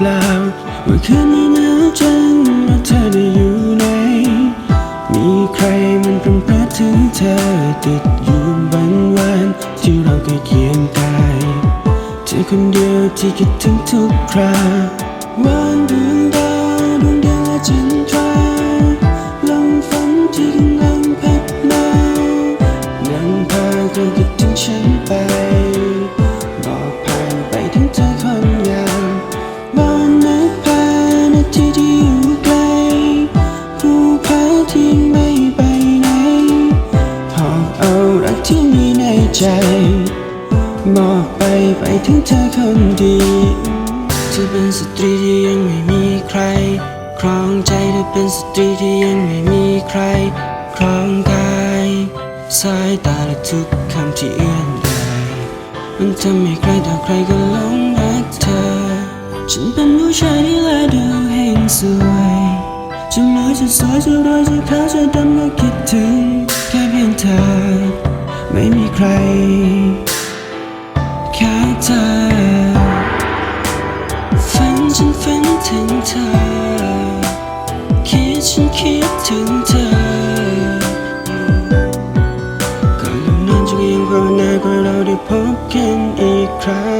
ปล่า ว่าคืนนี้หนาวจังว่าเธอได้อยู่ไหน มีใครมันเป็นพราะถึงเธอติดอยู่บางวันที่เราใกล้เคียงกายเธอคนเดียวที่คิดถึงทุกคราวันดวงดาวดวงเดียวและจันทราลมฝนที่กำลังพัดมานั่งพากันคิดถึงฉันไปบอกผ่านไปถึงเธอ ที่ไม่ไปไหนหอบเอารักที่มีในใจ มอบไปไปถึงเธอคนดีเธอเป็นสตรีที่ยังไม่มีใคร ครองใจเธอเป็นสตรีที่ยังไม่มีใคร ครองกายสายตาและทุกคำที่เอื้อนเอ่ยมันทำให้ใครต่อใครก็หลงรักเธอ ฉันเป็นผู้ชายที่แลดูเฮงสวย จะรวยจะสวยจะรวยจะขาวจะดำก็คิดถึงแค่เพียงเธอ ไม่มีใครแค่เธอฝันฉันฝันถึงเธอ คิดฉันคิดถึงเธอก่อนลงนอนจะยังภาวนาขอให้เราได้พบกันอีกครั้ง